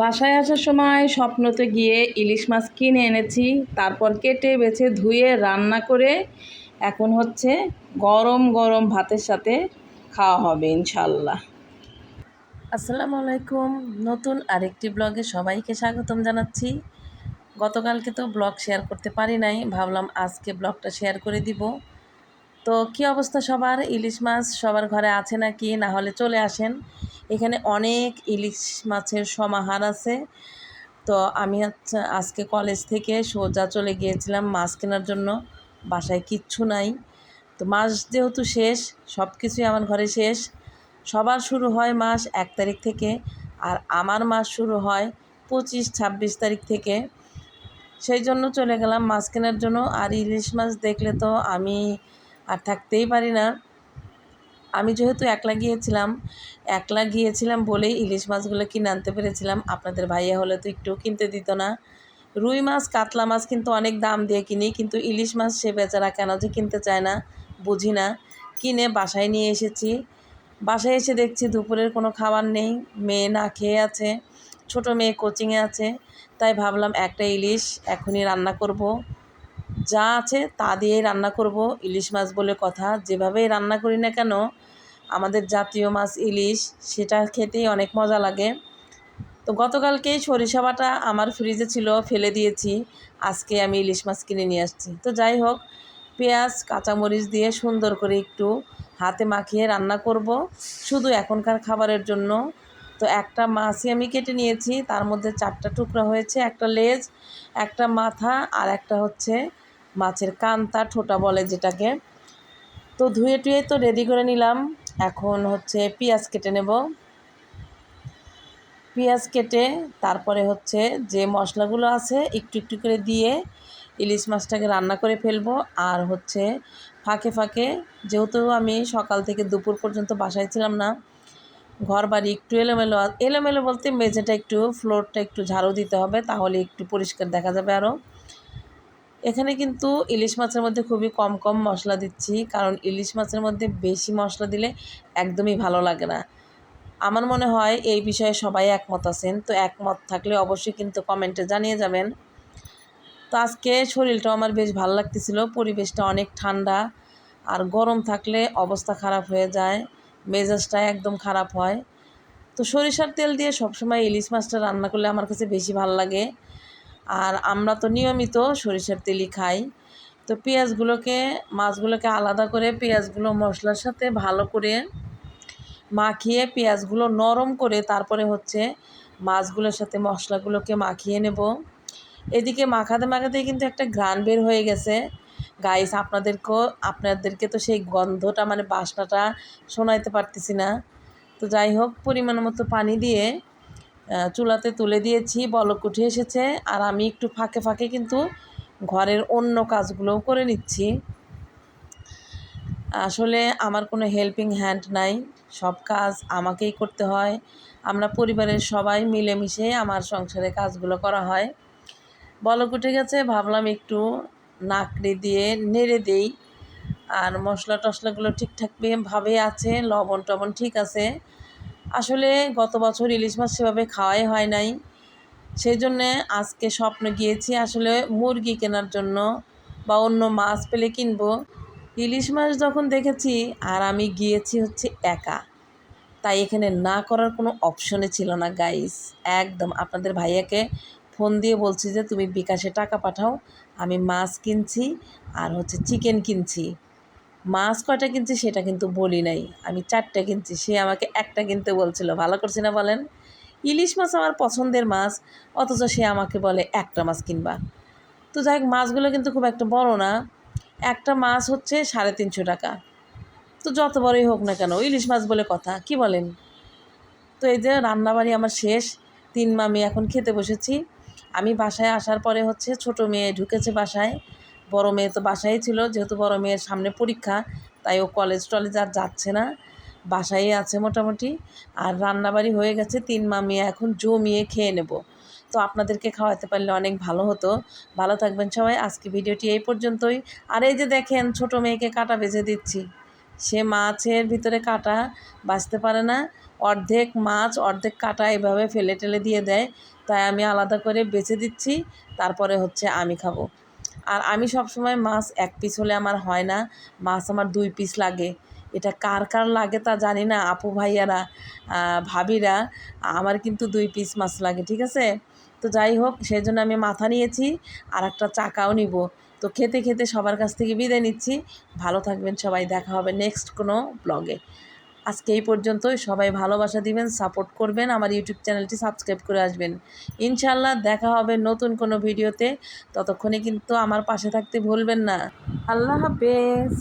বাসায় আসার সময় স্বপ্নতে গিয়ে ইলিশ মাছ কিনে এনেছি, তারপর কেটে বেছে ধুয়ে রান্না করে এখন হচ্ছে গরম গরম ভাতের সাথে খাওয়া হবে ইনশাল্লাহ আসসালামু আলাইকুম। নতুন আরেকটি ব্লগে সবাইকে স্বাগতম জানাচ্ছি। গতকালকে তো ব্লগ শেয়ার করতে পারি নাই, ভাবলাম আজকে ব্লগটা শেয়ার করে দিব। তো কি অবস্থা সবার? ইলিশ মাছ সবার ঘরে আছে নাকি? না হলে চলে আসেন। এখানে অনেক ইলিশ মাছের সমাহার আছে। তো আমি আজকে কলেজ থেকে সোজা চলে গিয়েছিলাম মাছ কেনার জন্য। বাসায় কিচ্ছু নাই। তো মাস যেহেতু শেষ সব কিছুই আমার ঘরে শেষ। সবার শুরু হয় মাস এক তারিখ থেকে। আর আমার মাস শুরু হয় পঁচিশ, ছাব্বিশ তারিখ থেকে। সেই জন্য চলে গেলাম মাছ কেনার জন্য। আর ইলিশ মাছ দেখলে তো আমি আর থাকতেই পারি না। আমি যেহেতু একলা গিয়েছিলাম একলা গিয়েছিলাম বলেই ইলিশ মাছগুলো কিনে আনতে পেরেছিলাম। আপনাদের ভাইয়া হলে তো একটু কিনতে দিত না। রুই মাছ, কাতলা মাছ কিন্তু অনেক দাম দিয়ে কিনি, কিন্তু ইলিশ মাছ সে বেচারা কেন যে কিনতে চায় না, বুঝি না। কিনে বাসায় নিয়ে এসেছি। বাসায় এসে দেখছি দুপুরের কোনো খাবার নেই, মেয়ে না খেয়ে আছে, ছোট মেয়ে কোচিংয়ে আছে, তাই ভাবলাম একটা ইলিশ এখনই রান্না করব। যা আছে তা দিয়েই রান্না করব। ইলিশ মাছ বলে কথা। যেভাবেই রান্না করি না কেন, আমাদের জাতীয় মাছ ইলিশ, সেটা খেতেই অনেক মজা লাগে। তো গতকালকেই সরিষা বাটা আমার ফ্রিজে ছিল, ফেলে দিয়েছি। আজকে আমি ইলিশ মাছ কিনে নিয়ে আসছি। তো যাই হোক, পেঁয়াজ, কাঁচামরিচ দিয়ে সুন্দর করে একটু হাতে মাখিয়ে রান্না করব। শুধু এখনকার খাবারের জন্য। তো একটা মাছই আমি কেটে নিয়েছি। তার মধ্যে চারটা টুকরা হয়েছে, একটা লেজ, একটা মাথা আর একটা হচ্ছে মাছের কান্তা, ঠোঁটা বলে যেটাকে। তো ধুয়ে টুয়ে তো রেডি করে নিলাম। এখন হচ্ছে পেঁয়াজ কেটে নেব। পেঁয়াজ কেটে তারপরে হচ্ছে যে মশলাগুলো আছে একটু একটু করে দিয়ে ইলিশ মাছটাকে রান্না করে ফেলব। আর হচ্ছে ফাঁকে ফাঁকে, যেহেতু আমি সকাল থেকে দুপুর পর্যন্ত বাসায় ছিলাম না ঘর বাড়ি একটু এলোমেলো এলোমেলো বলতে মেঝেটা একটু ফ্লোরটা একটু ঝাড়ু দিতে হবে, তাহলে একটু পরিষ্কার দেখা যাবে আরও এখানে কিন্তু ইলিশ মাছের মধ্যে খুবই কম কম মশলা দিচ্ছি, কারণ ইলিশ মাছের মধ্যে বেশি মশলা দিলে একদমই ভালো লাগে না। আমার মনে হয় এই বিষয়ে সবাই একমত আছেন, তো একমত থাকলে অবশ্যই কিন্তু কমেন্টে জানিয়ে যাবেন। তো আজকে শরীরটাও আমার বেশ ভালো লাগতেছিল, পরিবেশটা অনেক ঠান্ডা, আর গরম থাকলে অবস্থা খারাপ হয়ে যায়, মেজাজটা একদম খারাপ হয়। তো সরিষার তেল দিয়ে সবসময় ইলিশ মাছটা রান্না করলে আমার কাছে বেশি ভালো লাগে আর আমরা তো নিয়মিত সরিষার তেলই খাই। তো পেঁয়াজগুলোকে, মাছগুলোকে আলাদা করে পেঁয়াজগুলো মশলার সাথে ভালো করে মাখিয়ে পেঁয়াজগুলো নরম করে তারপরে হচ্ছে মাছগুলোর সাথে মশলাগুলোকে মাখিয়ে নেব। এদিকে মাখাতে মাখাতে কিন্তু একটা ঘ্রাণ বের হয়ে গেছে। গাইস আপনাদেরকেও আপনাদেরকে তো সেই গন্ধটা মানে বাসনাটা শোনাইতে পারতেছি না। তো যাই হোক পরিমাণ মতো পানি দিয়ে চুলাতে তুলে দিয়েছি, বলক উঠে এসেছে। আর আমি একটু ফাঁকে ফাঁকে কিন্তু ঘরের অন্য কাজগুলোও করে নিচ্ছি। আসলে আমার কোনো হেল্পিং হ্যান্ড নাই। সব কাজ আমাকেই করতে হয়। আমরা পরিবারের সবাই মিলেমিশে আমার সংসারে কাজগুলো করা হয়। বলক উঠে গেছে, ভাবলাম একটু নাকড়ে দিয়ে নেড়ে দেই। আর মশলা টশলাগুলো ঠিকঠাক ভাবে আছে লবণ টবণ ঠিক আছে। আসলে গত বছর ইলিশ মাছ সেভাবে খাওয়াই হয় নাই। সেই জন্যে আজকে স্বপ্ন গিয়েছি আসলে মুরগি কেনার জন্য বা অন্য মাছ পেলে কিনবো। ইলিশ মাছ যখন দেখেছি আর আমি গিয়েছি হচ্ছে একা। তাই এখানে না করার কোনো অপশনে ছিল না গাইস একদম আপনাদের ভাইয়াকে ফোন দিয়ে বলছি যে, তুমি বিকাশে টাকা পাঠাও, আমি মাছ কিনছি আর হচ্ছে চিকেন কিনছি। মাছ কয়টা কিনছি সেটা কিন্তু বলি নাই। আমি চারটে কিনছি, সে আমাকে একটা কিনতে বলছিল, ভালো করছি না বলেন? ইলিশ মাছ আমার পছন্দের মাছ, অথচ সে আমাকে বলে, একটা মাছ কিনবা। তো যাই মাছগুলো কিন্তু খুব একটা বড় না। একটা মাছ হচ্ছে সাড়ে তিনশো টাকা। তো যত বড়ই হোক না কেন, ইলিশ মাছ বলে কথা, কি বলেন? তো এই যে রান্নাবাড়ি আমার শেষ, তিন মামি এখন খেতে বসেছি। আমি বাসায় আসার পরে হচ্ছে ছোট মেয়ে ঢুকেছে বাসায়। বড় মেয়ে তো বাসায় ছিল, যেহেতু বড় মেয়ের সামনে পরীক্ষা, তাই ও কলেজ টলেজ আর যাচ্ছে না। বাসায় আছে মোটামুটি। আর রান্নাবাড়ি হয়ে গেছে, তিন মামি এখন জমিয়ে খেয়ে নেব। তো আপনাদেরকে খাওয়াতে পারলে অনেক ভালো হতো। ভালো থাকবেন সবাই, আজকে ভিডিওটি এই পর্যন্তই। আর এই যে দেখেন, ছোট মেয়েকে কাটা বেজে দিচ্ছি। সে মাছের ভিতরে কাটা বাঁচতে পারে না। অর্ধেক মাছ, অর্ধেক কাটা এভাবে ফেলে টেলে দিয়ে দেয়। তাই আমি আলাদা করে বেছে দিচ্ছি। তারপরে হচ্ছে আমি খাব। আর আমি সব সময় মাছ এক পিস হলে আমার হয় না। মাছ আমার দুই পিস লাগে। এটা কার কার লাগে তা জানি না, আপু ভাইয়ারা ভাবিরা। আমার কিন্তু দুই পিস মাছ লাগে, ঠিক আছে? তো যাই হোক, সেই জন্য আমি মাথা নিয়েছি আর একটা চাকাও নিব। তো খেতে খেতে সবার কাছ থেকে বিদায় নিচ্ছি। ভালো থাকবেন সবাই, দেখা হবে নেক্সট কোনো ব্লগে আজকে এই পর্যন্তই। সবাই ভালোবাসা দিবেন সাপোর্ট করবেন, আমার ইউটিউব চ্যানেলটি সাবস্ক্রাইব করে আসবেন। ইনশাল্লাহ দেখা হবে নতুন কোনো ভিডিওতে ততক্ষণে কিন্তু আমার পাশে থাকতে ভুলবেন না। আল্লাহ হাফেজ।